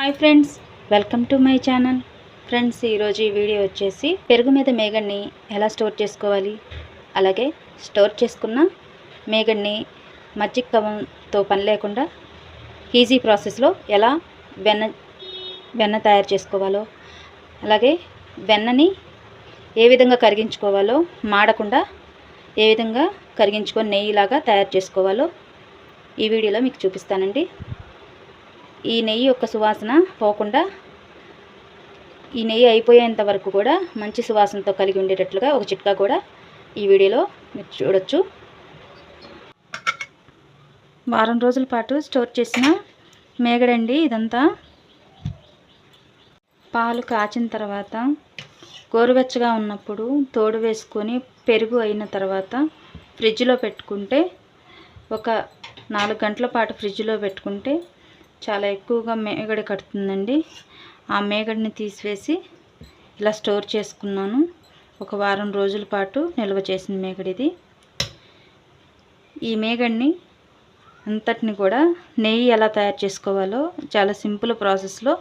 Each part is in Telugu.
Hi friends welcome to my channel. Friends ఈరోజు ఈ వీడియో వచ్చేసి పెరుగు మీద మేగడ్ని ఎలా స్టోర్ చేసుకోవాలి? అలాగే స్టోర్ చేసుకున్న మేగడ్ని మజ్జిగ కవంతో పని లేకుండా ఈజీ ప్రాసెస్లో ఎలా వెన్న వెన్న తయారు చేసుకోవాలో అలాగే వెన్నని ఏ విధంగా కరిగించుకోవాలో మాడకుండా ఏ విధంగా కరిగించుకొని నెయ్యిలాగా తయారు చేసుకోవాలో ఈ వీడియోలో మీకు చూపిస్తానండి. ఈ నెయ్యి యొక్క సువాసన పోకుండా ఈ నెయ్యి అయిపోయేంత వరకు కూడా మంచి సువాసనతో కలిగి ఉండేటట్లుగా ఒక చిట్కా కూడా ఈ వీడియోలో మీరు చూడొచ్చు. వారం రోజుల పాటు స్టోర్ చేసిన మేగడండి ఇదంతా. పాలు కాచిన తర్వాత గోరువెచ్చగా ఉన్నప్పుడు తోడు వేసుకొని పెరుగు అయిన తర్వాత ఫ్రిడ్జ్లో పెట్టుకుంటే ఒక నాలుగు గంటల పాటు ఫ్రిడ్జ్లో పెట్టుకుంటే చాలా ఎక్కువగా మేగడ కడుతుందండి. ఆ మేగడిని తీసివేసి ఇలా స్టోర్ చేసుకున్నాను. ఒక వారం రోజుల పాటు నిల్వ చేసిన మేగడిది ఈ మేగడిని అంతటిని కూడా నెయ్యి ఎలా తయారు చేసుకోవాలో చాలా సింపుల్ ప్రాసెస్లో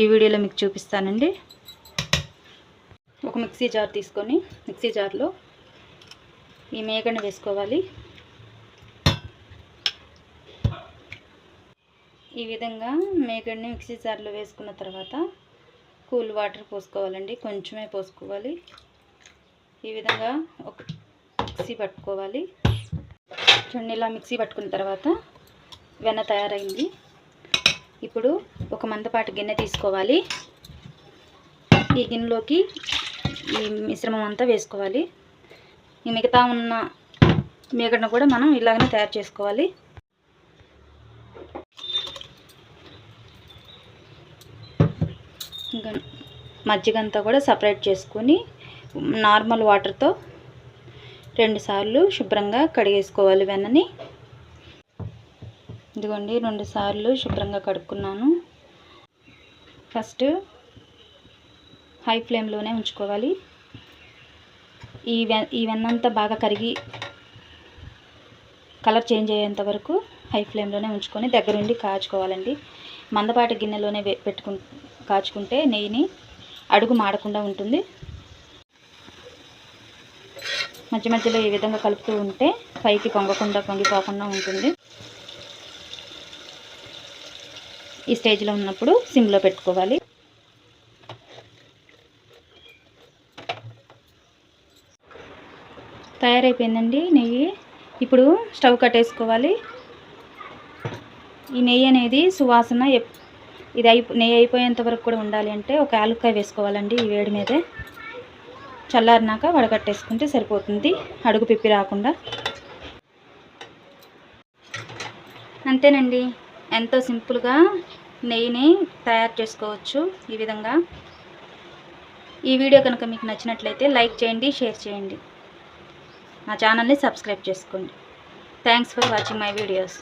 ఈ వీడియోలో మీకు చూపిస్తానండి. ఒక మిక్సీ జార్ తీసుకొని మిక్సీ జార్లో ఈ మేగడిని వేసుకోవాలి. ఈ విధంగా మేకడిని మిక్సీ జార్లో వేసుకున్న తర్వాత కూల్ వాటర్ పోసుకోవాలండి. కొంచెమే పోసుకోవాలి. ఈ విధంగా ఒక మిక్సీ పట్టుకోవాలి. చూడండి ఇలా మిక్సీ పట్టుకున్న తర్వాత వెన్న తయారైంది. ఇప్పుడు ఒక మందపాటి గిన్నె తీసుకోవాలి. ఈ గిన్నెలోకి ఈ మిశ్రమం అంతా వేసుకోవాలి. ఈ మిగతా ఉన్న మేగడను కూడా మనం ఇలాగనే తయారు చేసుకోవాలి. మజ్జిగ అంతా కూడా సపరేట్ చేసుకొని నార్మల్ వాటర్తో రెండుసార్లు శుభ్రంగా కడిగేసుకోవాలి వెన్నని. ఇదిగోండి రెండు సార్లు శుభ్రంగా కడుక్కున్నాను. ఫస్ట్ హై ఫ్లేమ్లోనే ఉంచుకోవాలి. ఈ వె ఈ వెన్నంతా బాగా కరిగి కలర్ చేంజ్ అయ్యేంత వరకు హై ఫ్లేమ్లోనే ఉంచుకొని దగ్గరుండి కాచుకోవాలండి. మందపాటి గిన్నెలోనే పెట్టుకు కాచుకుంటే నెయ్యిని అడుగు మాడకుండా ఉంటుంది. మధ్య మధ్యలో ఈ విధంగా కలుపుతూ ఉంటే పైకి పొంగకుండా పొంగిపోకుండా ఉంటుంది. ఈ స్టేజ్లో ఉన్నప్పుడు సిమ్లో పెట్టుకోవాలి. తయారైపోయిందండి నెయ్యి. ఇప్పుడు స్టవ్ కట్టేసుకోవాలి. ఈ నెయ్యి అనేది సువాసన ఇది అయి నెయ్యి అయిపోయేంత వరకు కూడా ఉండాలి అంటే ఒక యాలుక్కాయ వేసుకోవాలండి ఈ వేడి మీదే. చల్లారినాక వడగట్టేసుకుంటే సరిపోతుంది. అడుగు పిప్పి రాకుండా. అంతేనండి. ఎంతో సింపుల్గా నెయ్యిని తయారు చేసుకోవచ్చు ఈ విధంగా. ఈ వీడియో కనుక మీకు నచ్చినట్లయితే లైక్ చేయండి షేర్ చేయండి. నా ఛానల్ని సబ్స్క్రైబ్ చేసుకోండి. Thanks for watching my videos.